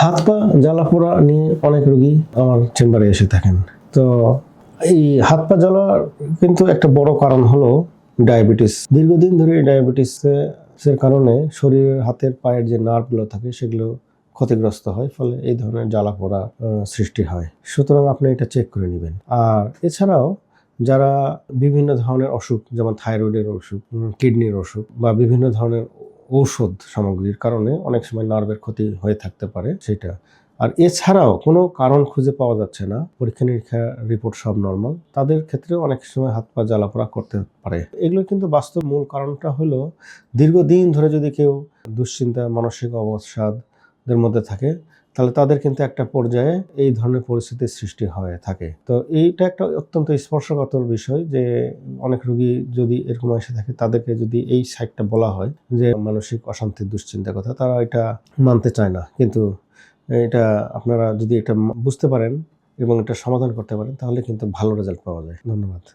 হাত পা জ্বালা পোড়া নিয়ে অনেক রোগী আমার চেম্বারে এসে থাকেন। তো এই হাত পা জ্বালা কিন্তু একটা বড় কারণ হলো ডায়াবেটিস। দীর্ঘদিন ধরে ডায়াবেটিস এর কারণে শরীরের হাতের পায়ের যে নার্ভগুলো থাকে সেগুলো ক্ষতিগ্রস্ত হয়, ফলে এই ধরনের জ্বালা পোড়া সৃষ্টি হয়। সুতরাং আপনি এটা চেক করে নেবেন। আর এছাড়াও যারা বিভিন্ন ধরনের অসুখ, যেমন থাইরয়েডের অসুখ কিডনির অসুখ বা বিভিন্ন ধরনের ঔষধ সামগ্রীর কারণে অনেক সময় নার্ভের ক্ষতি হয়ে থাকতে পারে সেটা। আর এছাড়াও কোনো কারণ খুঁজে পাওয়া যাচ্ছে না। পরীক্ষা নিরীক্ষা রিপোর্ট সব নর্মাল। তাদের ক্ষেত্রে অনেক সময় হাত পা জ্বালাপোড়া করতে পারে। এগুলো কিন্তু বাস্তব মূল কারণটা হলো, দীর্ঘদিন ধরে যদি কেউ দুশ্চিন্তা, মানসিক অবসাদের মধ্যে থাকে, তাহলে তাদের কিন্তু একটা পর্যায়ে এই ধরনের পরিস্থিতির সৃষ্টি হয়ে থাকে। তো এইটা একটা অত্যন্ত স্পর্শকাতর বিষয় যে অনেক রোগী যদি এরকম এসে থাকে, তাদেরকে যদি এই সাইডটা বলা হয় যে মানসিক অশান্তির দুশ্চিন্তার কথা, তারা এটা মানতে চায় না। কিন্তু এটা আপনারা যদি এটা বুঝতে পারেন এবং এটা সমাধান করতে পারেন, তাহলে কিন্তু ভালো রেজাল্ট পাওয়া যায়। ধন্যবাদ।